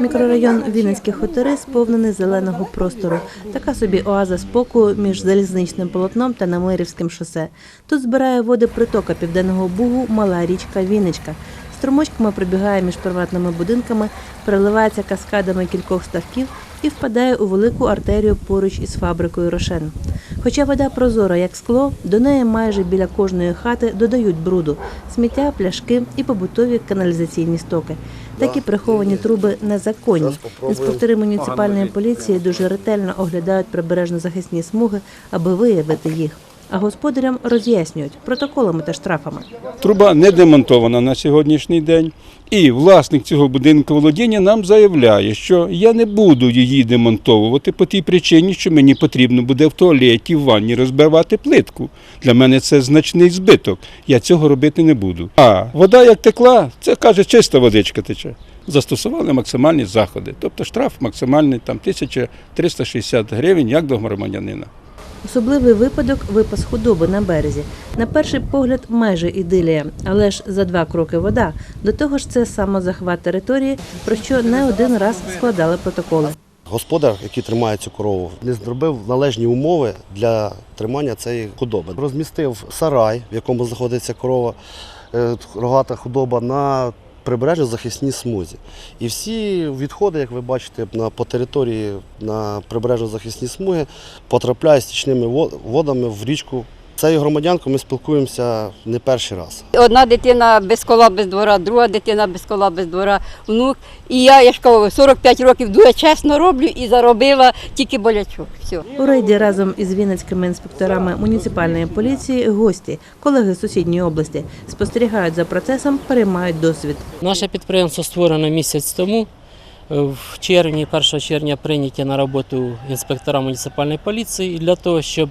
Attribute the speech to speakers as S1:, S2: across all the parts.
S1: Мікрорайон Вінницькі хутори сповнений зеленого простору. Така собі оаза спокою між залізничним полотном та Намирівським шосе. Тут збирає води притока Південного Бугу мала річка Вінничка. Струмочками пробігає між приватними будинками, переливається каскадами кількох ставків і впадає у велику артерію поруч із фабрикою Рошен. Хоча вода прозора, як скло, до неї майже біля кожної хати додають бруду, сміття, пляшки і побутові каналізаційні стоки. Такі приховані труби незаконні. Інспектори муніципальної поліції дуже ретельно оглядають прибережно-захисні смуги, аби виявити їх. А господарям роз'яснюють протоколами та штрафами.
S2: Труба не демонтована на сьогоднішній день. І власник цього будинку володіння нам заявляє, що я не буду її демонтовувати по тій причині, що мені потрібно буде в туалеті, в ванні розбивати плитку. Для мене це значний збиток. Я цього робити не буду. А вода як текла, це каже, чиста водичка тече. Застосували максимальні заходи. Тобто штраф максимальний там 1360 гривень як до громадянина.
S1: Особливий випадок випас худоби на березі. На перший погляд майже ідилія, але ж за два кроки вода. До того ж, це самозахват території, про що не один раз складали протоколи.
S3: Господар, який тримає цю корову, не зробив належні умови для тримання цієї худоби. Розмістив сарай, в якому знаходиться корова, е, рогата худоба на прибережній захисній смузі. І всі відходи, як ви бачите, на, по території на прибережжя захисній смуги потрапляють стічними во- водами в річку. Цією громадянкою ми спілкуємося не перший раз.
S4: Одна дитина без кола без двора, друга дитина без кола без двора, внук. І я, я ж кажу, 45 років дуже чесно роблю і заробила тільки болячок. Все.
S1: У рейді разом із вінницькими інспекторами муніципальної поліції гості, колеги з сусідньої області, спостерігають за процесом, переймають досвід.
S5: Наше підприємство створено місяць тому. В червні, 1 червня прийняті на роботу інспектора муніципальної поліції для того, щоб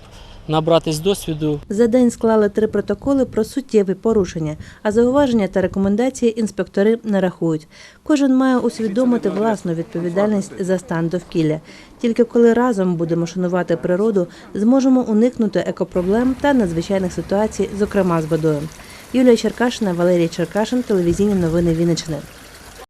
S5: набратись досвіду
S1: За день склали три протоколи про суттєві порушення, а зауваження та рекомендації інспектори не рахують. Кожен має усвідомити власну відповідальність за стан довкілля. Тільки коли разом будемо шанувати природу, зможемо уникнути екопроблем та надзвичайних ситуацій, зокрема з водою. Юлія Черкашина, Валерій Черкашин, телевізійні новини Вінниччини.